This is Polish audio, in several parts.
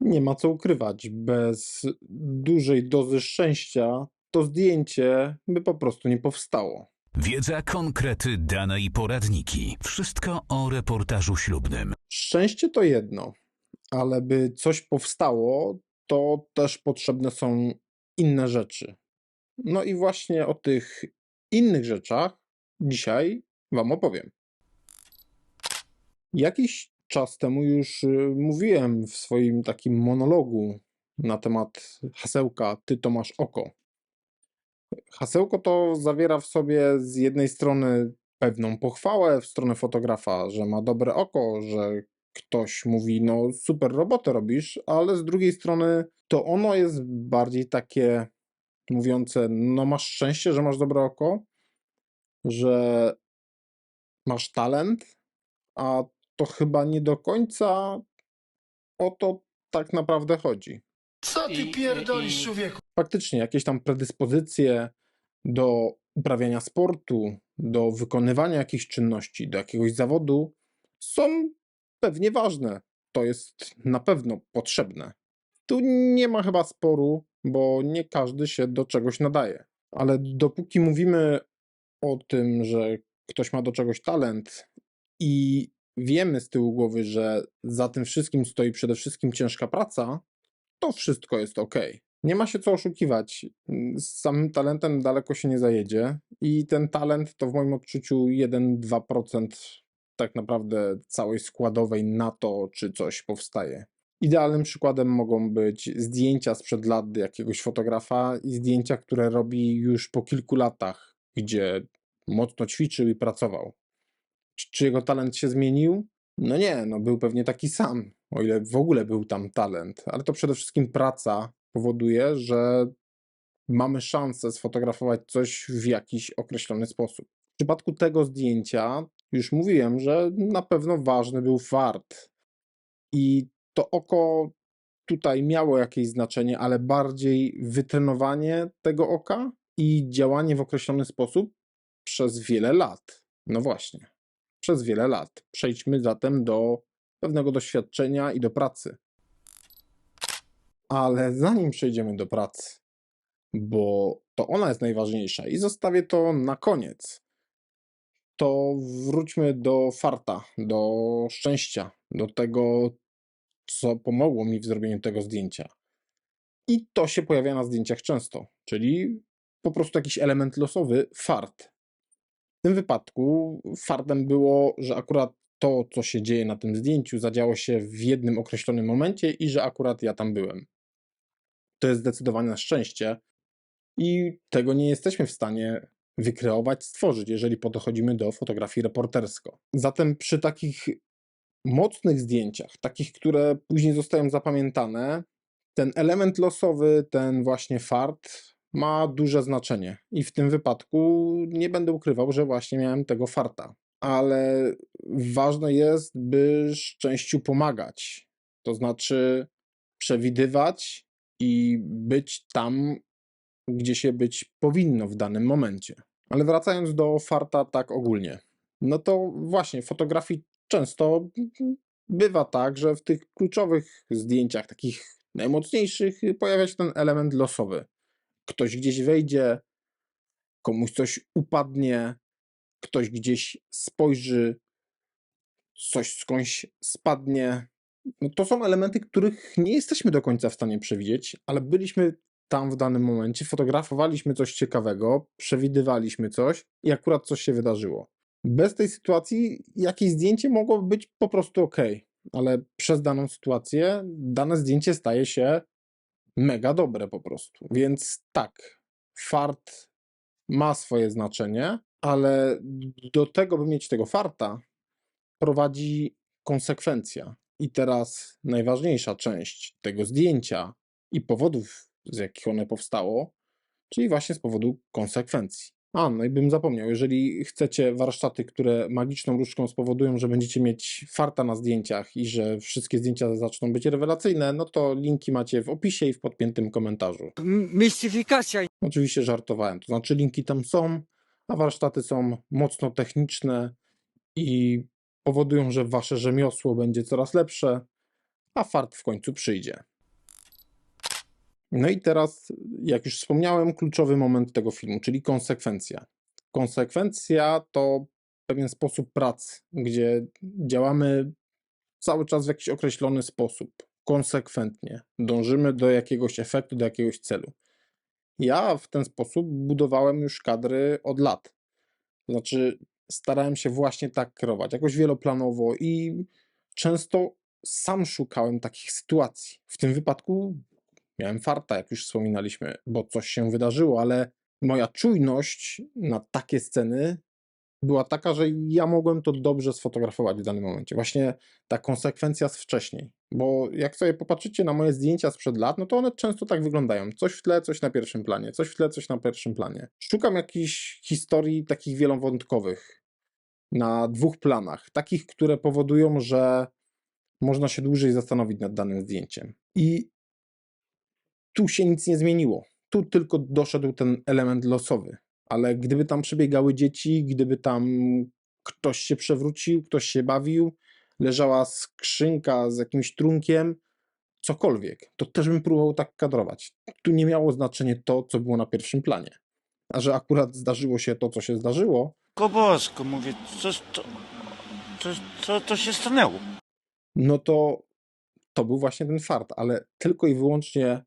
Nie ma co ukrywać, bez dużej dozy szczęścia to zdjęcie by po prostu nie powstało. Wiedza, konkrety, dane i poradniki. Wszystko o reportażu ślubnym. Szczęście to jedno, ale by coś powstało, to też potrzebne są inne rzeczy. No i właśnie o tych innych rzeczach dzisiaj Wam opowiem. Jakiś czas temu już y, mówiłem w swoim takim monologu na temat hasełka Ty to masz oko. Hasełko to zawiera w sobie z jednej strony pewną pochwałę w stronę fotografa, że ma dobre oko, że ktoś mówi, no super robotę robisz, ale z drugiej strony to ono jest bardziej takie mówiące, no masz szczęście, że masz dobre oko, że masz talent, a to chyba nie do końca o to tak naprawdę chodzi. Co ty pierdolisz, człowieku? Faktycznie jakieś tam predyspozycje do uprawiania sportu, do wykonywania jakichś czynności, do jakiegoś zawodu są pewnie ważne. To jest na pewno potrzebne. Tu nie ma chyba sporu, bo nie każdy się do czegoś nadaje. Ale dopóki mówimy o tym, że ktoś ma do czegoś talent i wiemy z tyłu głowy, że za tym wszystkim stoi przede wszystkim ciężka praca, to wszystko jest ok. Nie ma się co oszukiwać. Z samym talentem daleko się nie zajedzie i ten talent to w moim odczuciu 1-2% tak naprawdę całej składowej na to, czy coś powstaje. Idealnym przykładem mogą być zdjęcia sprzed lat jakiegoś fotografa i zdjęcia, które robi już po kilku latach, gdzie mocno ćwiczył i pracował. Czy, jego talent się zmienił? No nie, no był pewnie taki sam, o ile w ogóle był tam talent, ale to przede wszystkim praca powoduje, że mamy szansę sfotografować coś w jakiś określony sposób. W przypadku tego zdjęcia już mówiłem, że na pewno ważny był fart. I to oko tutaj miało jakieś znaczenie, ale bardziej wytrenowanie tego oka i działanie w określony sposób przez wiele lat. No właśnie, przez wiele lat. Przejdźmy zatem do pewnego doświadczenia i do pracy. Ale zanim przejdziemy do pracy, bo to ona jest najważniejsza i zostawię to na koniec, to wróćmy do farta, do szczęścia, do tego, co pomogło mi w zrobieniu tego zdjęcia. I to się pojawia na zdjęciach często, czyli po prostu jakiś element losowy, fart. W tym wypadku fartem było, że akurat to, co się dzieje na tym zdjęciu, zadziało się w jednym określonym momencie i że akurat ja tam byłem. To jest zdecydowanie szczęście i tego nie jesteśmy w stanie wykreować, stworzyć, jeżeli podchodzimy do fotografii reportersko. Zatem przy takich mocnych zdjęciach, takich, które później zostają zapamiętane, ten element losowy, ten właśnie fart ma duże znaczenie. I w tym wypadku nie będę ukrywał, że właśnie miałem tego farta. Ale ważne jest, by szczęściu pomagać. To znaczy przewidywać i być tam, gdzie się być powinno w danym momencie. Ale wracając do farta tak ogólnie, no to właśnie fotografii często bywa tak, że w tych kluczowych zdjęciach, takich najmocniejszych, pojawia się ten element losowy. Ktoś gdzieś wejdzie, komuś coś upadnie, ktoś gdzieś spojrzy, coś skądś spadnie. No to są elementy, których nie jesteśmy do końca w stanie przewidzieć, ale byliśmy tam w danym momencie, fotografowaliśmy coś ciekawego, przewidywaliśmy coś i akurat coś się wydarzyło. Bez tej sytuacji jakieś zdjęcie mogłoby być po prostu ok, ale przez daną sytuację dane zdjęcie staje się mega dobre po prostu. Więc tak, fart ma swoje znaczenie, ale do tego, by mieć tego farta, prowadzi konsekwencja. I teraz najważniejsza część tego zdjęcia i powodów, z jakich one powstało, czyli właśnie z powodu konsekwencji. A, no i bym zapomniał, jeżeli chcecie warsztaty, które magiczną różdżką spowodują, że będziecie mieć farta na zdjęciach i że wszystkie zdjęcia zaczną być rewelacyjne, no to linki macie w opisie i w podpiętym komentarzu. M- Mistyfikacja. Oczywiście żartowałem, to znaczy linki tam są, a warsztaty są mocno techniczne i powodują, że wasze rzemiosło będzie coraz lepsze, a fart w końcu przyjdzie. No i teraz, jak już wspomniałem, kluczowy moment tego filmu, czyli konsekwencja. Konsekwencja to pewien sposób pracy, gdzie działamy cały czas w jakiś określony sposób, konsekwentnie. Dążymy do jakiegoś efektu, do jakiegoś celu. Ja w ten sposób budowałem już kadry od lat. Znaczy, starałem się właśnie tak kierować, jakoś wieloplanowo i często sam szukałem takich sytuacji. W tym wypadku miałem farta, jak już wspominaliśmy, bo coś się wydarzyło, ale moja czujność na takie sceny była taka, że ja mogłem to dobrze sfotografować w danym momencie. Właśnie ta konsekwencja z wcześniej. Bo jak sobie popatrzycie na moje zdjęcia sprzed lat, no to one często tak wyglądają. Coś w tle, coś na pierwszym planie, coś w tle, coś na pierwszym planie. Szukam jakichś historii takich wielowątkowych na dwóch planach, takich, które powodują, że można się dłużej zastanowić nad danym zdjęciem. I tu się nic nie zmieniło. Tu tylko doszedł ten element losowy. Ale gdyby tam przebiegały dzieci, gdyby tam ktoś się przewrócił, ktoś się bawił, leżała skrzynka z jakimś trunkiem, cokolwiek, to też bym próbował tak kadrować. Tu nie miało znaczenia to, co było na pierwszym planie. A że akurat zdarzyło się to, co się zdarzyło, Kobosko, mówię, coś to, to, to, to się stanęło. no to to był właśnie ten fart, ale tylko i wyłącznie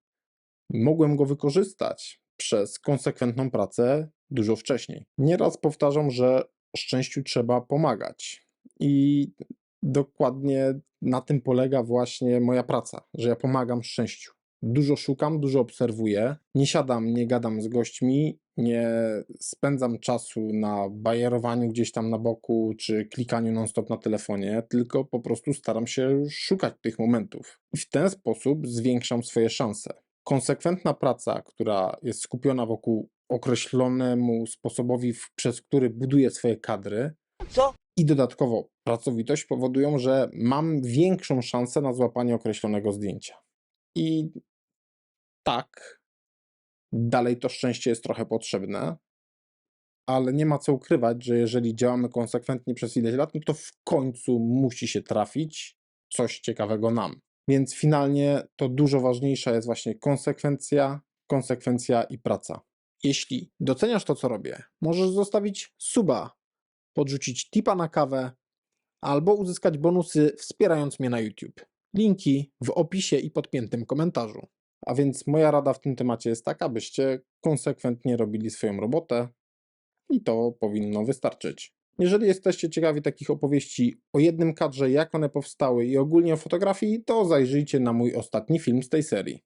mogłem go wykorzystać przez konsekwentną pracę dużo wcześniej. Nieraz powtarzam, że szczęściu trzeba pomagać. I dokładnie na tym polega właśnie moja praca, że ja pomagam szczęściu. Dużo szukam, dużo obserwuję, nie siadam, nie gadam z gośćmi, nie spędzam czasu na bajerowaniu gdzieś tam na boku czy klikaniu non-stop na telefonie, tylko po prostu staram się szukać tych momentów. I w ten sposób zwiększam swoje szanse. Konsekwentna praca, która jest skupiona wokół określonemu sposobowi, przez który buduję swoje kadry, Co? i dodatkowo pracowitość powodują, że mam większą szansę na złapanie określonego zdjęcia. I tak, dalej to szczęście jest trochę potrzebne, ale nie ma co ukrywać, że jeżeli działamy konsekwentnie przez ileś lat, no to w końcu musi się trafić coś ciekawego nam. Więc finalnie to dużo ważniejsza jest właśnie konsekwencja, konsekwencja i praca. Jeśli doceniasz to, co robię, możesz zostawić suba, podrzucić tipa na kawę albo uzyskać bonusy wspierając mnie na YouTube. Linki w opisie i podpiętym komentarzu. A więc moja rada w tym temacie jest taka, byście konsekwentnie robili swoją robotę i to powinno wystarczyć. Jeżeli jesteście ciekawi takich opowieści o jednym kadrze, jak one powstały i ogólnie o fotografii, to zajrzyjcie na mój ostatni film z tej serii.